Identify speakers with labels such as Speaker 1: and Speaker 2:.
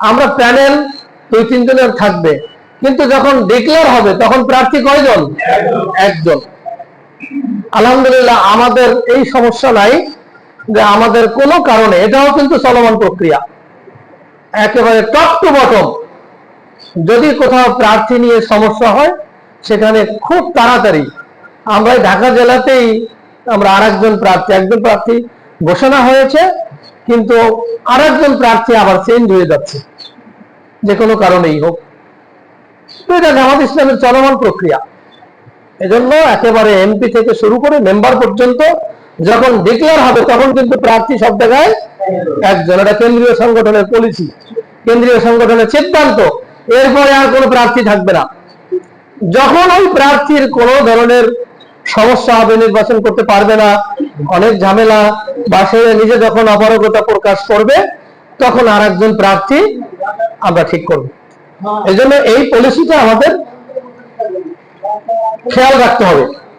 Speaker 1: আমরা প্যানেল দুই তিনজনের থাকবে। কিন্তু যখন ডিক্লেয়ার হবে, তখন প্রার্থী কয়জন? একজন। আলহামদুলিল্লাহ, আমাদের এই সমস্যা নাই যে আমাদের কোনো কারণে, এটাও কিন্তু চলমান প্রক্রিয়া। একেবারে টপ টু বটম যদি কোথাও প্রার্থী নিয়ে সমস্যা হয়, সেখানে খুব তাড়াতাড়ি আমরা ঢাকা জেলাতেই আমরা আরেকজন প্রার্থী, একজন প্রার্থী ঘোষণা হয়েছে। কিন্তু আরেকজন প্রার্থী আবার চেঞ্জ হয়ে যাচ্ছে। যে কোনো কারণেই হোক। এটা জামাত ইসলামের চলমান প্রক্রিয়া। এজন্য একেবারে এমপি থেকে শুরু করে মেম্বার পর্যন্ত যখন ডিক্লেয়ার হবে, তখন কিন্তু প্রার্থী সব জায়গায় একজন। এটা কেন্দ্রীয় সংগঠনের পলিসি কেন্দ্রীয় সংগঠনের সিদ্ধান্ত। এরপরে আর কোনো প্রার্থী থাকবে না। যখন ওই প্রার্থীর কোন ধরনের সমস্যা হবে, নির্বাচন করতে পারবে না, অনেক ঝামেলা বা সে নিজে যখন অপারগতা প্রকাশ করবে তখন আর একজন প্রার্থী আমরা ঠিক করব। এই জন্য এই পলিসিটা আমাদের খেয়াল রাখতে হবে।